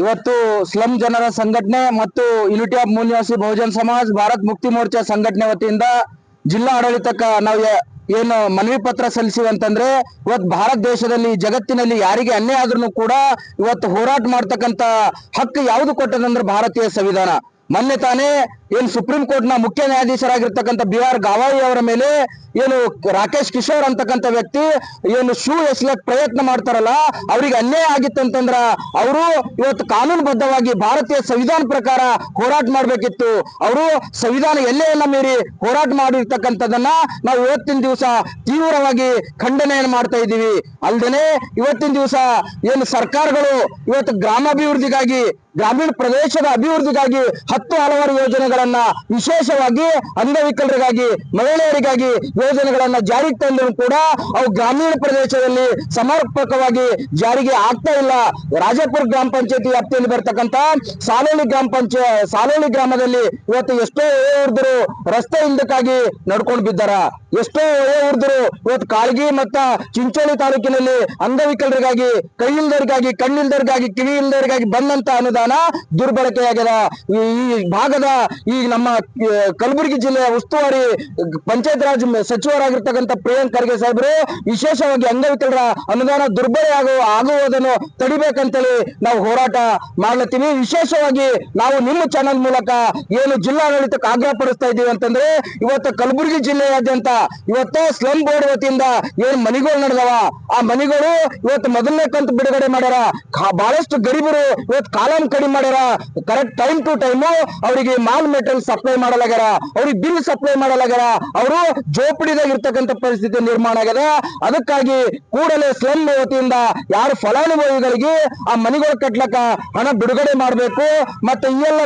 ಇವತ್ತು ಸ್ಲಂ ಜನರ ಸಂಘಟನೆ ಮತ್ತು ಯುನಿಟಿ ಆಫ್ ಮೂಲ್ಯವಾಸಿ ಬಹುಜನ್ ಸಮಾಜ, ಭಾರತ್ ಮುಕ್ತಿ ಮೋರ್ಚಾ ಸಂಘಟನೆ ವತಿಯಿಂದ ಜಿಲ್ಲಾ ಆಡಳಿತಕ್ಕ ನಾವು ಏನು ಮನವಿ ಪತ್ರ ಸಲ್ಲಿಸಿವಿ ಅಂತಂದ್ರೆ ಇವತ್ತು ಭಾರತ ದೇಶದಲ್ಲಿ, ಜಗತ್ತಿನಲ್ಲಿ ಯಾರಿಗೆ ಅನ್ಯಾಯ ಆದ್ರೂ ಕೂಡ ಇವತ್ತು ಹೋರಾಟ ಮಾಡ್ತಕ್ಕಂತ ಹಕ್ಕು ಯಾವುದು ಕೊಟ್ಟದಂದ್ರೆ ಭಾರತೀಯ ಸಂವಿಧಾನ. ಮೊನ್ನೆ ತಾನೇ ಏನು ಸುಪ್ರೀಂ ಕೋರ್ಟ್ನ ಮುಖ್ಯ ನ್ಯಾಯಾಧೀಶರಾಗಿರ್ತಕ್ಕಂಥ ಬಿ ಆರ್ ಗಾವಾಯಿ ಅವರ ಮೇಲೆ ಏನು ರಾಕೇಶ್ ಕಿಶೋರ್ ಅಂತಕ್ಕಂಥ ವ್ಯಕ್ತಿ ಏನು ಶೂ ಎಸ್ಲಕ್ ಪ್ರಯತ್ನ ಮಾಡ್ತಾರಲ್ಲ, ಅವ್ರಿಗೆ ಅನ್ಯಾಯ ಆಗಿತ್ತಂತಂದ್ರ ಅವರು ಇವತ್ತು ಕಾನೂನುಬದ್ಧವಾಗಿ ಭಾರತೀಯ ಸಂವಿಧಾನ ಪ್ರಕಾರ ಹೋರಾಟ ಮಾಡ್ಬೇಕಿತ್ತು. ಅವರು ಸಂವಿಧಾನ ಎಲ್ಲೆಯನ್ನ ಮೀರಿ ಹೋರಾಟ ಮಾಡಿರ್ತಕ್ಕಂಥದನ್ನ ನಾವು ಇವತ್ತಿನ ದಿವಸ ತೀವ್ರವಾಗಿ ಖಂಡನೆಯನ್ನು ಮಾಡ್ತಾ ಇದ್ದೀವಿ. ಅಲ್ದೇನೆ ಇವತ್ತಿನ ದಿವಸ ಏನು ಸರ್ಕಾರಗಳು ಇವತ್ತು ಗ್ರಾಮಾಭಿವೃದ್ಧಿಗಾಗಿ ಗ್ರಾಮೀಣ ಪ್ರದೇಶದ ಅಭಿವೃದ್ಧಿಗಾಗಿ ಹತ್ತು ಹಲವಾರು ಯೋಜನೆಗಳನ್ನ ವಿಶೇಷವಾಗಿ ಅಂಗವಿಕಲರಿಗಾಗಿ, ಮಹಿಳೆಯರಿಗಾಗಿ ಯೋಜನೆಗಳನ್ನ ಜಾರಿಗೆ ತಂದರೂ ಕೂಡ ಅವು ಗ್ರಾಮೀಣ ಪ್ರದೇಶದಲ್ಲಿ ಸಮರ್ಪಕವಾಗಿ ಜಾರಿಗೆ ಆಗ್ತಾ ಇಲ್ಲ. ರಾಜಾಪುರ ಗ್ರಾಮ ಪಂಚಾಯತಿ ವ್ಯಾಪ್ತಿಯಲ್ಲಿ ಬರ್ತಕ್ಕಂತ ಸಾಲೋಳಿ ಗ್ರಾಮ ಪಂಚಾಯ ಸಾಲೋಳಿ ಗ್ರಾಮದಲ್ಲಿ ಇವತ್ತು ಎಷ್ಟೋ ವಯೋವೃದ್ಧರು ರಸ್ತೆ ಹಿಂದಕ್ಕಾಗಿ ನಡ್ಕೊಂಡು ಬಿದ್ದಾರ. ಎಷ್ಟೋ ವಯೋವೃದ್ಧರು ಇವತ್ತು ಕಾಳಗಿ ಮತ್ತ ಚಿಂಚೋಳಿ ತಾಲೂಕಿನಲ್ಲಿ ಅಂಗವಿಕಲರಿಗಾಗಿ, ಕೈ ಇಲ್ದರಿಗಾಗಿ ಕಣ್ಣಿಲ್ದರಿಗಾಗಿ ಕಿವಿ ಇಲ್ದರಿಗಾಗಿ ಬಂದಂತ ಅನುದಾನ ದುರ್ಬಳಕೆಯಾಗಿದೆ ಈ ಭಾಗದ ಈ ನಮ್ಮ ಕಲಬುರಗಿ ಜಿಲ್ಲೆಯ ಉಸ್ತುವಾರಿ ಪಂಚಾಯತ್ ರಾಜ್ ಸಚಿವರಾಗಿರ್ತಕ್ಕಂಥ ಪ್ರಿಯಾಂಕ್ ಖರ್ಗೆ ಸಾಹೇಬರು ವಿಶೇಷವಾಗಿ ಅಂಗವಿಕಲರ ಅನುದಾನ ದುರ್ಬಳಕೆ ಆಗುವ ಆಗುವುದನ್ನು ತಡಿಬೇಕಂತೇಳಿ ನಾವು ಹೋರಾಟ ಮಾಡ್ಲತ್ತೀವಿ. ವಿಶೇಷವಾಗಿ ನಾವು ನಿಮ್ಮ ಚಾನೆಲ್ ಮೂಲಕ ಏನು ಜಿಲ್ಲಾಡಳಿತಕ್ಕೆ ಆಗ್ರಹ ಪಡಿಸ್ತಾ ಇದ್ದೀವಿ ಅಂತಂದ್ರೆ, ಇವತ್ತು ಕಲಬುರಗಿ ಜಿಲ್ಲೆಯಾದ್ಯಂತ ಇವತ್ತು ಸ್ಲಂ ಬೋರ್ಡ್ ವತಿಯಿಂದ ಏನ್ ಮನಿಗಳು ನಡೆದವ, ಆ ಮನಿಗಳು ಇವತ್ತು ಮೊದಲನೇ ಕಂತು ಬಿಡುಗಡೆ ಮಾಡ್ಯಾರ. ಬಹಳಷ್ಟು ಗರಿಬರು ಇವತ್ತು ಕಾಲಂ ಕಡಿಮೆ ಮಾಡ್ಯಾರ? ಕರೆಕ್ಟ್ ಟೈಮ್ ಟು ಟೈಮ್ ಅವರಿಗೆ ಮಾಲ್ ಮೆಟೀರಿಯಲ್ ಸಪ್ಲೈ ಮಾಡಲಾಗ್ಯಾರ. ಅವ್ರಿಗೆ ಬಿಲ್ ಸಪ್ಲೈ ಮಾಡಲಾಗ್ಯಾರ. ಅವರು ಜೋಪಡಿದಾಗ ಇರ್ತಕ್ಕಂಥ ಪರಿಸ್ಥಿತಿ ನಿರ್ಮಾಣ ಆಗ್ಯದ. ಅದಕ್ಕಾಗಿ ಕೂಡಲೇ ಸ್ಲಮ್ ವತಿಯಿಂದ ಯಾರು ಫಲಾನುಭವಿಗಳಿಗೆ ಆ ಮನೆಗಳು ಕಟ್ಲಕ್ಕ ಹಣ ಬಿಡುಗಡೆ ಮಾಡಬೇಕು. ಮತ್ತೆ ಈ ಎಲ್ಲ